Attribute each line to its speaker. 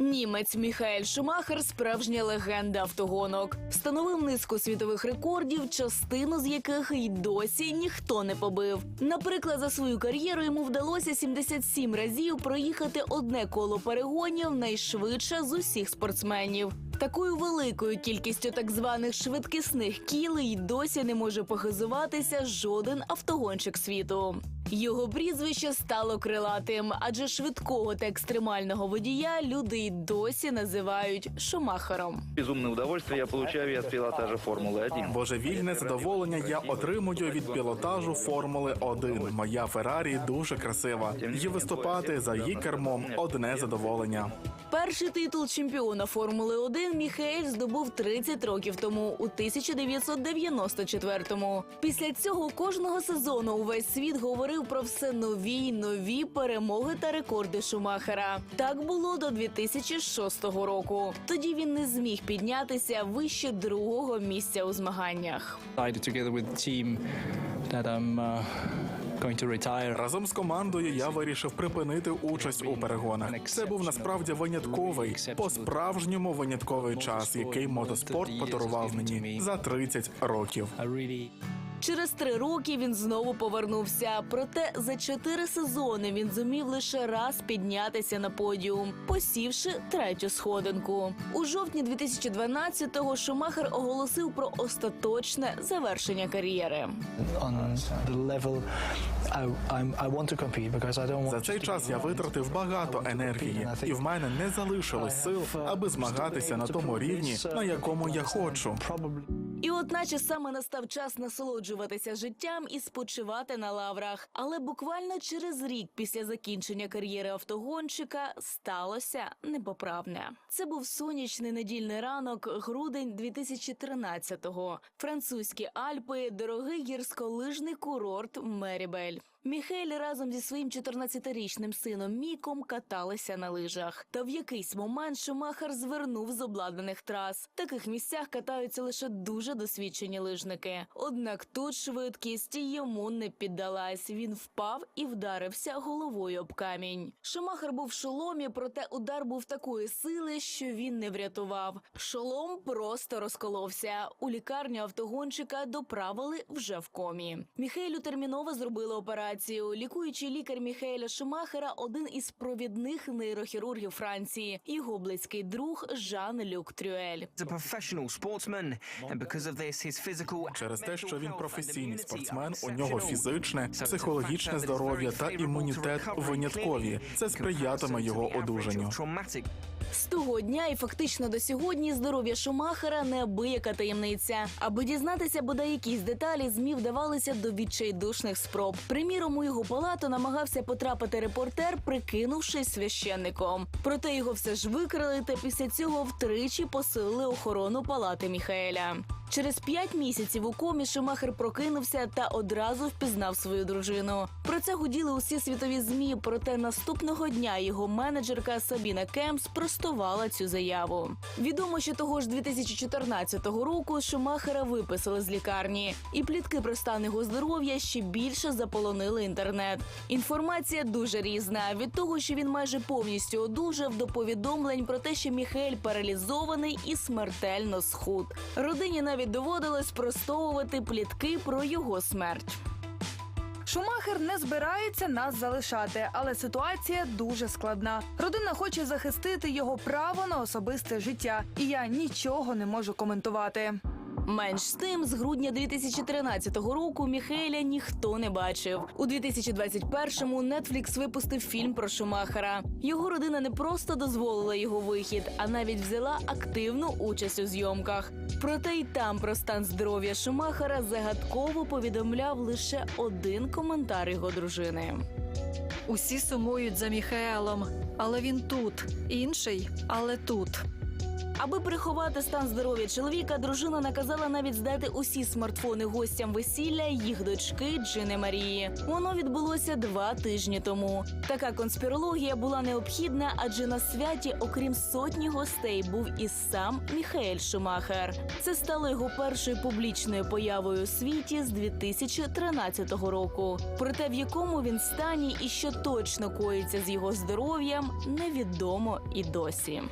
Speaker 1: Німець Міхаель Шумахер справжня легенда автогонок. Встановив низку світових рекордів, частину з яких й досі ніхто не побив. Наприклад, за свою кар'єру йому вдалося 77 разів проїхати одне коло перегонів найшвидше з усіх спортсменів. Такою великою кількістю так званих швидкісних кіл й досі не може похизуватися жоден автогонщик світу. Його прізвище стало крилатим, адже швидкого та екстремального водія люди й досі називають Шумахером.
Speaker 2: Безумное удовольствие я получаю и от пилотажа Формулы-1.
Speaker 3: Божевільне задоволення я отримую від пілотажу Формули 1. Моя Феррарі дуже красива. І виступати за її кермом одне задоволення.
Speaker 1: Перший титул чемпіона Формули 1 Міхаель здобув 30 років тому, у 1994-му. Після цього кожного сезону увесь світ говорив про все нові й нові перемоги та рекорди Шумахера. Так було до 2006 року. Тоді він не зміг піднятися вище другого місця у змаганнях.
Speaker 4: uh.
Speaker 3: Разом з командою я вирішив припинити участь у перегонах. Це був насправді винятковий, по-справжньому винятковий час, який мотоспорт подарував мені за 30 років.
Speaker 1: Через три роки він знову повернувся. Проте за чотири сезони він зумів лише раз піднятися на подіум, посівши третю сходинку. У жовтні 2012-го Шумахер оголосив про остаточне завершення кар'єри.
Speaker 3: За цей час я витратив багато енергії, і в мене не залишилось сил, аби змагатися на тому рівні, на якому я хочу.
Speaker 1: І от наче саме настав час насолоджуватися життям і спочивати на лаврах. Але буквально через рік після закінчення кар'єри автогонщика сталося непоправне. Це був сонячний недільний ранок, грудень 2013-го. Французькі Альпи, дорогий гірськолижний курорт Мерібель. Міхель разом зі своїм 14-річним сином Міком каталися на лижах. Та в якийсь момент Шумахер звернув з обладнаних трас. В таких місцях катаються лише дуже досвідчені лижники. Однак тут швидкість йому не піддалась. Він впав і вдарився головою об камінь. Шумахер був в шоломі, проте удар був такої сили, що він не врятував. Шолом просто розколовся. У лікарню автогонщика доправили вже в комі. Міхейлю терміново зробили операцію. Лікуючий лікар Міхеля Шумахера один із провідних нейрохірургів Франції. Його близький друг Жан Люк Трюель.
Speaker 3: Через те, що він професійний спортсмен, у нього фізичне, психологічне здоров'я та імунітет виняткові. Це сприятиме його одужанню.
Speaker 1: З того дня і фактично до сьогодні здоров'я Шумахера неабияка таємниця. Аби дізнатися бодай якісь деталі, змі вдавалися до відчайдушних спроб. Приміром, у його палату намагався потрапити репортер, прикинувшись священником. Проте його все ж викрили, та після цього втричі посилили охорону палати Міхаеля. Через п'ять місяців у комі Шумахер прокинувся та одразу впізнав свою дружину. Про це гуділи усі світові змі. Проте наступного дня його менеджерка Сабіна Кемп спростувала цю заяву. Відомо, що того ж 2014 року Шумахера виписали з лікарні, і плітки про стан його здоров'я ще більше заполонили інтернет. Інформація дуже різна від того, що він майже повністю одужав, до повідомлень про те, що Міхель паралізований і смертельно схуд. Родині навіть доводилось спростовувати плітки про його смерть.
Speaker 5: Шумахер не збирається нас залишати, але ситуація дуже складна. Родина хоче захистити його право на особисте життя, і я нічого не можу коментувати.
Speaker 1: Менш з тим, з грудня 2013 року Міхеля ніхто не бачив. У 2021-му Netflix випустив фільм про Шумахера. Його родина не просто дозволила його вихід, а навіть взяла активну участь у зйомках. Проте й там про стан здоров'я Шумахера загадково повідомляв лише один коментар його дружини.
Speaker 6: Усі сумують за Міхаелом, але він тут. Інший, але тут.
Speaker 1: Аби приховати стан здоров'я чоловіка, дружина наказала навіть здати усі смартфони гостям весілля їх дочки Джини Марії. Воно відбулося два тижні тому. Така конспірологія була необхідна, адже на святі, окрім сотні гостей, був і сам Міхаель Шумахер. Це стало його першою публічною появою у світі з 2013 року. Проте в якому він стані і що точно коїться з його здоров'ям, невідомо і досі.